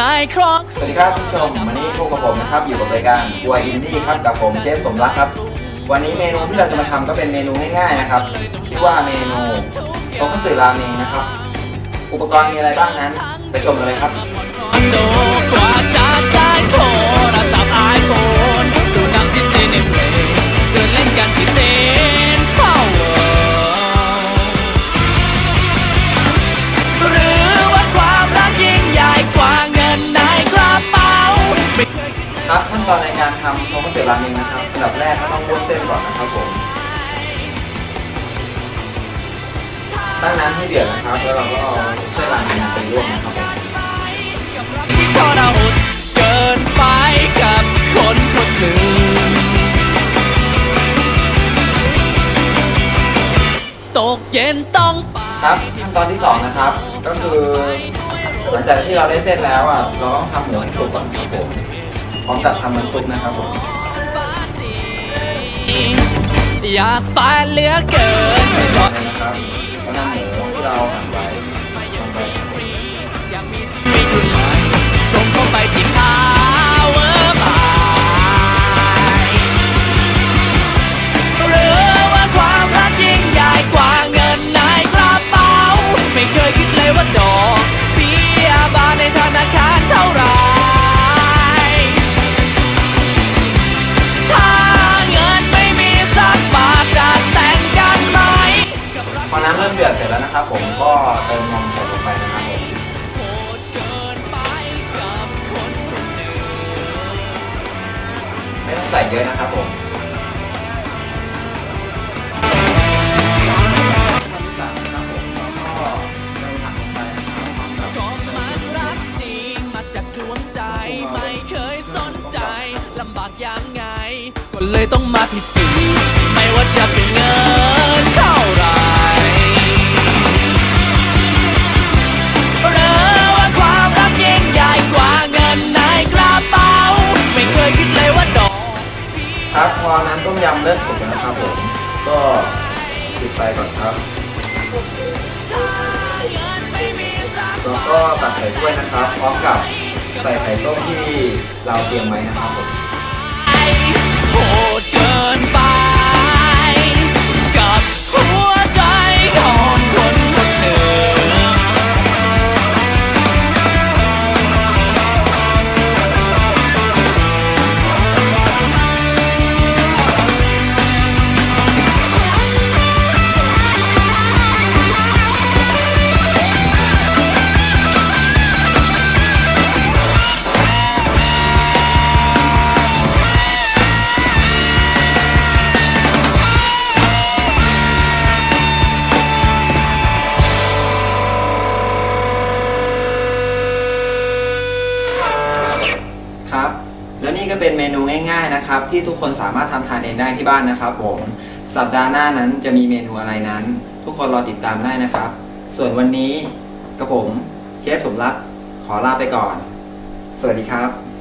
นายครองสวัสดีครับคุณผู้ชมวันนี้พวกับผมนะครับอยู่กับรายการบัวอินดี้ครับกับผมเชฟสมรักครับ วันนี้เมนูที่เราจะมาทำก็เป็นเมนูง่ายๆนะครับชื่อว่าเมนูโตคัตสึราเมงนะครับ อุปกรณ์มีอะไรบ้างนั้น ไปชมกันเลยครับ คอนโดกว่าจะ ตั้งน้ำให้เดือดนะครับ แล้วเราก็เอาเส้นราเมงไปลวกนะครับผมที่ทรหดเกินไปกับคนคนหนึ่งตกเย็นต้องไปครับขั้นตอนที่สองนะครับ ก็คือหลังจากที่เราได้เส้นแล้วอะเราต้องทำหมูให้สุกก่อนครับผมพร้อมกับทำน้ำซุปนะครับผมอยากตายเหลือเกินนะครับ แล้วนำหมูที่เราหั่นไว้ พอน้ำเริ่มเดือดเสร็จแล้วนะครับผมก็เติมนมสดลงไปนะครับผมไม่ต้องใส่เยอะนะครับผมไม่เคยสนใจลำบากยังไง ก็เลยต้องมาพิสูจน์ไม่ว่าจะเป็นเงิ นะครับผม ก็ปิดไฟก่อนครับ แล้วก็ตักใส่ถ้วยนะครับ พร้อมกับใส่ไข่ต้มที่เราเตรียมไว้นะครับผม ครับ แล้วนี่ก็เป็นเมนูง่าย ๆนะครับ ที่ทุกคนสามารถทำทานเองได้ที่บ้านนะครับ ผม สัปดาห์หน้านั้นจะมีเมนูอะไรนั้น ทุกคนรอติดตามได้นะครับ ส่วนวันนี้กระผมเชฟสมรักขอลาไปก่อน สวัสดีครับ